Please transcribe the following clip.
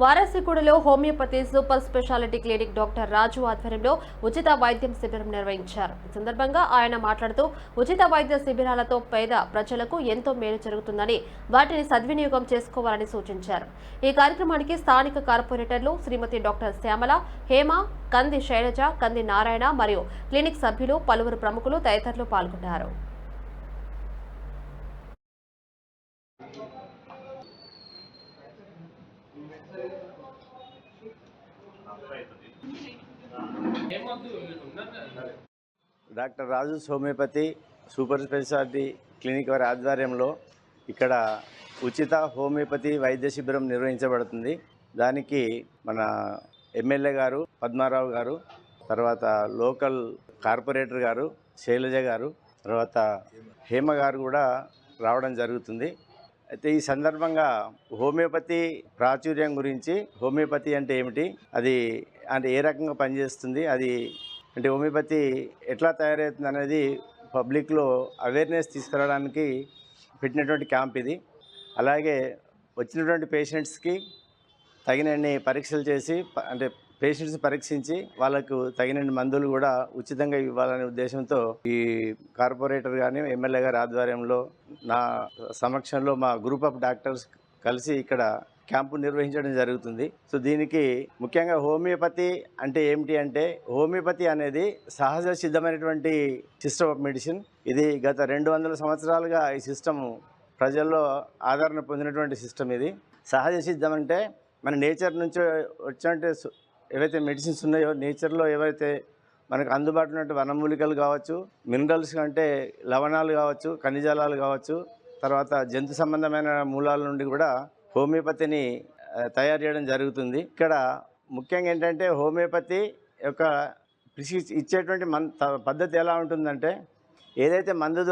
వారాసిగూడలో homeopathy super speciality clinic doctor Raju ఆధ్వర్యంలో ఉచిత వైద్యం శిబిరం నిర్వహించారు. ఈ సందర్భంగా ఆయన మాట్లాడుతూ ఉచిత వైద్య శిబిరాలతో పేద ప్రజలకు ఎంతో మేలు జరుగుతుందని వాటిని సద్వినియోగం చేసుకోవాలని సూచించారు. ఈ కార్యక్రమానికి స్థానిక కార్పొరేటర్లు శ్రీమతి డాక్టర్ శ్యామల హేమ కంది శైలజ కంది నారాయణ మరియు క్లినిక్ సభ్యులు పలువురు ప్రముఖులు తదితరులు పాల్గొన్నారు. Doctor Raju homeopathy super speciality clinic వారి ఆధ్వర్యంలో ఇక్కడ ఉచిత హోమియోపతి వైద్య శిబిరం నిర్వహించబడుతుంది. దానికి మన ఎమ్మెల్యే గారు పద్మారావు గారు తర్వాత లోకల్ కార్పొరేటర్ గారు శైలజ గారు తర్వాత హేమ గారు కూడా రావడం జరుగుతుంది. అయితే ఈ సందర్భంగా హోమియోపతి ప్రాచుర్యం గురించి హోమియోపతి అంటే ఏమిటి? అది అంటే ఏ రకంగా పనిచేస్తుంది? అది అంటే హోమియోపతి ఎట్లా తయారవుతుంది అనేది పబ్లిక్లో అవేర్నెస్ తీసుకురావడానికి పెట్టినటువంటి క్యాంప్ ఇది. అలాగే వచ్చినటువంటి పేషెంట్స్కి తగినన్ని పరీక్షలు చేసి అంటే పేషెంట్స్ పరీక్షించి వాళ్ళకు తగినన్ని మందులు కూడా ఉచితంగా ఇవ్వాలనే ఉద్దేశంతో ఈ కార్పొరేటర్ కానీ ఎమ్మెల్యే గారి ఆధ్వర్యంలో నా సమక్షంలో మా గ్రూప్ ఆఫ్ డాక్టర్స్ కలిసి ఇక్కడ క్యాంపు నిర్వహించడం జరుగుతుంది. సో దీనికి ముఖ్యంగా హోమియోపతి అంటే ఏమిటి అంటే హోమియోపతి అనేది సహజ సిద్ధమైనటువంటి సిస్టమ్ ఆఫ్ మెడిసిన్ ఇది గత రెండు వందల సంవత్సరాలుగా ఈ సిస్టమ్ ప్రజల్లో ఆదరణ పొందినటువంటి సిస్టమ్ ఇది. సహజ సిద్ధం అంటే మన నేచర్ నుంచి వచ్చినట్టు ఏవైతే మెడిసిన్స్ ఉన్నాయో నేచర్లో ఏవైతే మనకు అందుబాటులో ఉన్న వనమూలికలు కావచ్చు మినరల్స్ అంటే లవణాలు కావచ్చు ఖనిజాలాలు కావచ్చు తర్వాత జంతు సంబంధమైన మూలాల నుండి కూడా హోమియోపతిని తయారు చేయడం జరుగుతుంది. ఇక్కడ ముఖ్యంగా ఏంటంటే హోమియోపతి యొక్క ప్రిస్క్రి ఇచ్చేటువంటి మన్ పద్ధతి ఎలా ఉంటుందంటే ఏదైతే మందు